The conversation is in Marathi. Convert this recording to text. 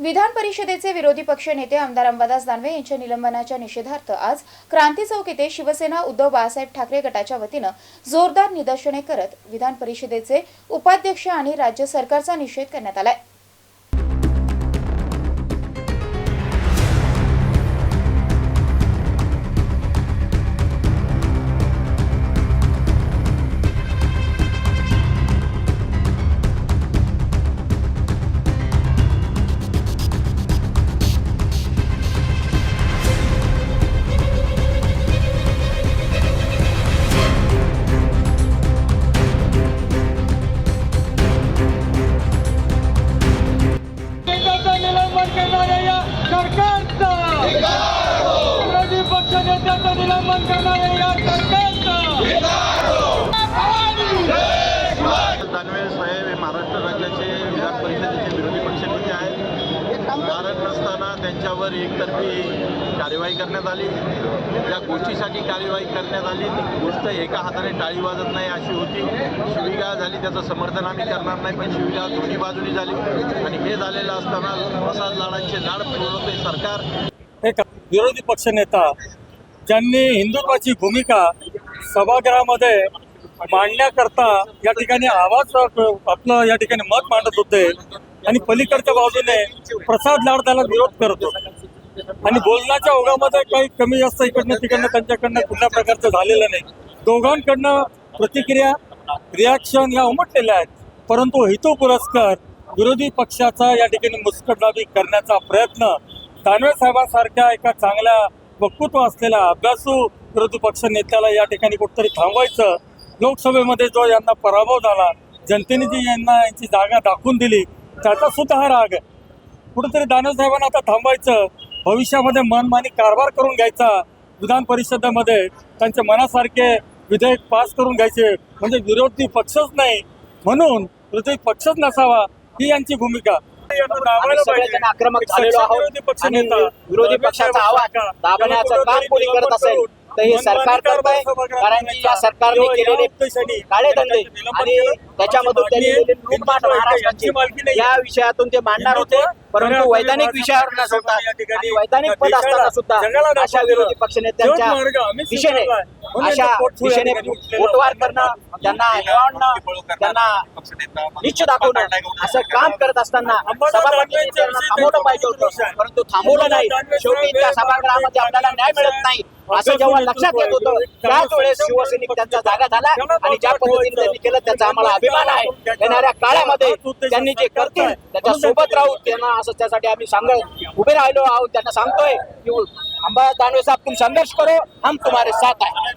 विधान परिषदेचे विरोधी पक्ष नेते आमदार अंबादास दानवे यांच्या निलंबनाच्या निषेधार्थ आज क्रांती चौक येथे शिवसेना उद्धव बाळासाहेब ठाकरे गटाच्या वतीनं जोरदार निदर्शने करत विधान परिषदेचे उपाध्यक्ष आणि राज्य सरकारचा निषेध करण्यात आलाय. नेत्याचं निलंबन करणाऱ्या या सरकारचं. दानवे साहेब हे महाराष्ट्र राज्याचे विधान परिषदेचे विरोधी पक्षनेते आहेत. कारण नसताना त्यांच्यावर एकतर्फी कार्यवाही करण्यात आली. ज्या गोष्टीसाठी कार्यवाही करण्यात आली ती गोष्ट एका हाताने टाळी वाजत नाही अशी होती. शिवीगाळ झाली त्याचं समर्थन आम्ही करणार नाही पण शिवीगाळ दोन्ही बाजूनी झाली. आणि हे झालेलं असताना प्रसाद लाडांचे लाड पुरवते सरकार. एक विरोधी पक्षनेता ज्यांनी हिंदुत्वाची भूमिका सभागृहामध्ये मांडण्याकरता या ठिकाणी आवाज आपलं या ठिकाणी मत मांडत होते आणि पलीकडच्या बाजूने प्रसाद लाड त्याला विरोध करतो आणि बोलण्याच्या ओघामध्ये काही कमी जास्त इकडनं तिकडनं त्यांच्याकडनं कुठल्या प्रकारचं झालेलं नाही. दोघांकडनं प्रतिक्रिया रिॲक्शन या उमटलेल्या आहेत. परंतु हितू पुरस्कार विरोधी पक्षाचा या ठिकाणी मुस्कटदाबी करण्याचा प्रयत्न दानवे साहेबांसारख्या एका चांगल्या वक्तृत्व असलेला अभ्यासू विरोधी पक्ष नेत्याला या ठिकाणी कुठंतरी थांबवायचं. लोकसभेमध्ये जो यांना पराभव झाला जनतेने जी यांना यांची जागा दाखवून दिली त्याचा सुद्धा हा राग आहे. कुठेतरी दानवसाहेबांना आता थांबवायचं भविष्यामध्ये मनमानी कारभार करून घ्यायचा विधान परिषदेमध्ये त्यांच्या मनासारखे विधेयक पास करून घ्यायचे म्हणजे विरोधी पक्षच नाही म्हणून विरोधी पक्षच नसावा ही यांची भूमिका. सगळेजण. आक्रमक झालेलो आहोत आणि विरोधी पक्षाचा आवाज दाबण्याचं काम कोणी करत असेल तर हे सरकार करत आहे कारण की या सरकारने केलेले काळे धंदे आणि. त्याच्यामधून त्यांनी महाराष्ट्राची. या विषयातून ते मांडणार होते परंतु वैधानिक विषयावर न सोडता वैधानिक पद असताना सुद्धा अशा. विरोधी पक्षनेत्यांच्या दिशेने अशा दिशेने पोटवार. करणं त्यांना हेवाळणं त्यांना निश्च दाखवणं. असं काम करत असताना थांबवलं पाहिजे होतं परंतु थांबवलं नाही. शेवटी त्या सभागृहामध्ये आपल्याला न्याय मिळत नाही. असं जेव्हा लक्षात येत होतं त्याच वेळेस शिवसैनिक त्यांचा जागा झाला आणि ज्या पद्धतीने त्यांनी केलं त्याचा आम्हाला अभिमान आहे. येणाऱ्या काळामध्ये त्यांनी जे करतील त्याच्या सोबत राहू त्यांना असं त्यासाठी आम्ही सांगत उभे राहिलो आहोत त्यांना सांगतोय की अंबादास दानवे साहेब तुम संघर्ष करो हम तुम्हारे साथ आहे